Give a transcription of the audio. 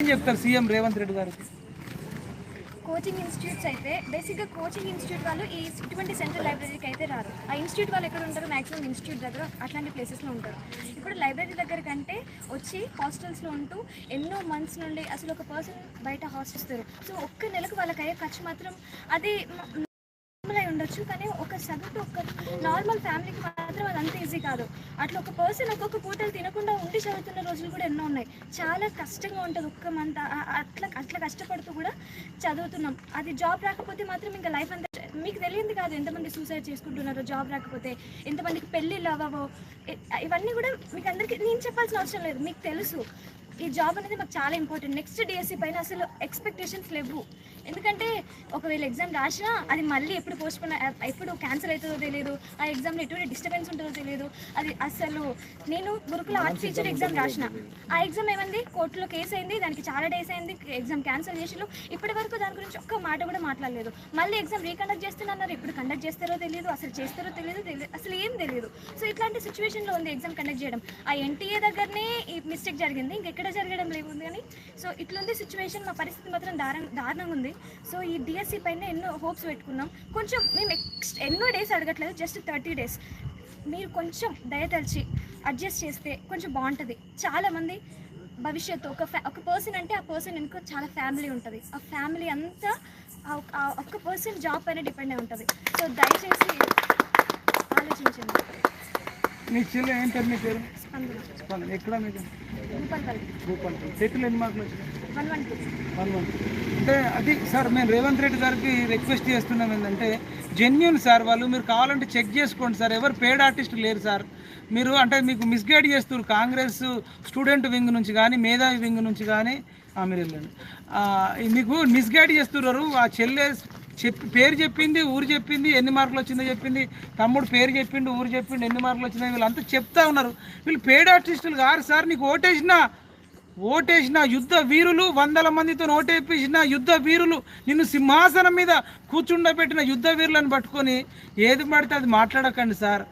చెప్తారు సీఎం రేవంత్ రెడ్డి గారికి coaching institutes అయితే బేసిక్గా కోచింగ్ ఇన్స్టిట్యూట్ వాళ్ళు ఈ ఇటువంటి సెంట్రల్ లైబ్రరీకి అయితే రారు. ఆ ఇన్స్టిట్యూట్ వాళ్ళు ఎక్కడ ఉంటారు? మాక్సిమం ఇన్స్టిట్యూట్ దగ్గర అట్లాంటి ప్లేసెస్లో ఉంటారు. ఇప్పుడు లైబ్రరీ దగ్గర కంటే వచ్చి హాస్టల్స్లో ఉంటూ ఎన్నో మంత్స్ నుండి అసలు ఒక పర్సన్ బయట హాస్టల్స్తారు సో ఒక్క నెలకు వాళ్ళకి అయ్యే ఖర్చు మాత్రం అది నార్మల్ అయి ఉండొచ్చు కానీ ఒక సగటు ఒక నార్మల్ ఫ్యామిలీకి మాత్రం అది అంత ఈజీ కాదు. అట్లా ఒక పర్సన్ ఒక్కొక్క పూటలు తినకుండా ఉండి చదువుతున్న రోజులు కూడా ఎన్నో ఉన్నాయి. చాలా కష్టంగా ఉంటుంది ఒక్క మంత్ అట్లా అట్లా కష్టపడుతూ కూడా చదువుతున్నాం. అది జాబ్ రాకపోతే మాత్రం ఇంకా లైఫ్ అంతా మీకు తెలియంది కాదు ఎంతమంది సూసైడ్ చేసుకుంటున్నారో జాబ్ రాకపోతే ఎంతమందికి పెళ్ళిళ్ళు అవ్వవో ఇవన్నీ కూడా మీకు అందరికీ నేను చెప్పాల్సిన అవసరం లేదు. మీకు తెలుసు. ఈ జాబ్ అనేది మాకు చాలా ఇంపార్టెంట్ నెక్స్ట్ డిఎస్సి పైన అసలు ఎక్స్పెక్టేషన్స్ లేవు. ఎందుకంటే ఒకవేళ ఎగ్జామ్ రాసినా అది మళ్ళీ ఎప్పుడు పోస్ట్ పోన్ ఎప్పుడు క్యాన్సిల్ అవుతుందో తెలియదు ఆ ఎగ్జామ్లో ఎటువంటి డిస్టర్బెన్స్ ఉంటుందో తెలియదు అది అసలు నేను గురుకుల ఆర్ట్ టీచర్ ఎగ్జామ్ రాసిన. ఆ ఎగ్జామ్ ఏమైంది? కోర్టులో కేసు అయింది దానికి చాలా డేస్ అయింది ఎగ్జామ్ క్యాన్సిల్ చేసిళ్ళు. ఇప్పటి వరకు దాని గురించి ఒక్క మాట కూడా మాట్లాడలేదు. మళ్ళీ ఎగ్జామ్ రీకండక్ట్ చేస్తున్నారు ఎప్పుడు కండక్ట్ చేస్తారో తెలియదు అసలు చేస్తారో తెలియదు తెలియదు అసలు ఏం తెలియదు సో ఇట్లాంటి సిచ్యువేషన్లో ఉంది ఎగ్జామ్ కండక్ట్ చేయడం. ఆ ఎన్టీఏ దగ్గరనే ఈ మిస్టేక్ జరిగింది. ఇంకెక్కడ జరగడం లేదు కానీ సో ఇట్లుంది సిచ్యువేషన్ మా పరిస్థితి మాత్రం దారం దారుణంగా ఉంది. సో ఈ డిఎస్సి పైన ఎన్నో హోప్స్ పెట్టుకున్నాం. కొంచెం మేము ఎక్స్ ఎన్నో డేస్ అడగట్లేదు జస్ట్ థర్టీ డేస్ మీరు కొంచెం దయతలిచి అడ్జస్ట్ చేస్తే కొంచెం బాగుంటుంది. చాలామంది భవిష్యత్తు ఒక ఫ్యా ఒక పర్సన్ అంటే ఆ పర్సన్ వెనుక చాలా ఫ్యామిలీ ఉంటుంది. ఆ ఫ్యామిలీ అంతా ఒక్క- ఒక్క పర్సన్ జాబ్ పైన డిపెండ్ అయి ఉంటుంది. సో దయచేసి ఆలోచించండి. మీ చెల్లి ఏం పేరు మీ పేరు? స్పందన. ఎక్కడ మీకు? రూపాయలు సెటిల్ ఎన్ని మార్కులు వచ్చినాయి? వన్ వన్ అంటే అది సార్ మేము రేవంత్ రెడ్డి గారికి రిక్వెస్ట్ చేస్తున్నాం ఏంటంటే జెన్యున్ సార్ వాళ్ళు మీరు కావాలంటే చెక్ చేసుకోండి సార్. ఎవరు పేడ్ ఆర్టిస్ట్ లేరు సార్. మీరు అంటే మీకు మిస్గైడ్ చేస్తున్నారు కాంగ్రెస్ స్టూడెంట్ వింగ్ నుంచి కానీ మేధావి వింగ్ నుంచి కానీ. మీరు వెళ్ళండి. మీకు మిస్గైడ్ చేస్తున్నారు. ఆ చెల్లె చెప్పి పేరు చెప్పింది ఊరు చెప్పింది ఎన్ని మార్కులు వచ్చిందో చెప్పింది తమ్ముడు పేరు చెప్పిండు ఊరు చెప్పిండు ఎన్ని మార్కులు వచ్చినాయి వీళ్ళంతా చెప్తా ఉన్నారు. వీళ్ళు పేడ్ ఆర్టిస్టులు కారు సార్ నీకు ఓటేసినా ఓటేసిన యుద్ధ వీరులు వందల మందితో ఓటేపించిన యుద్ధ వీరులు నిన్ను సింహాసనం మీద కూర్చుండబెట్టిన యుద్ధ వీరులను పట్టుకొని ఏది పడితే అది మాట్లాడకండి సార్.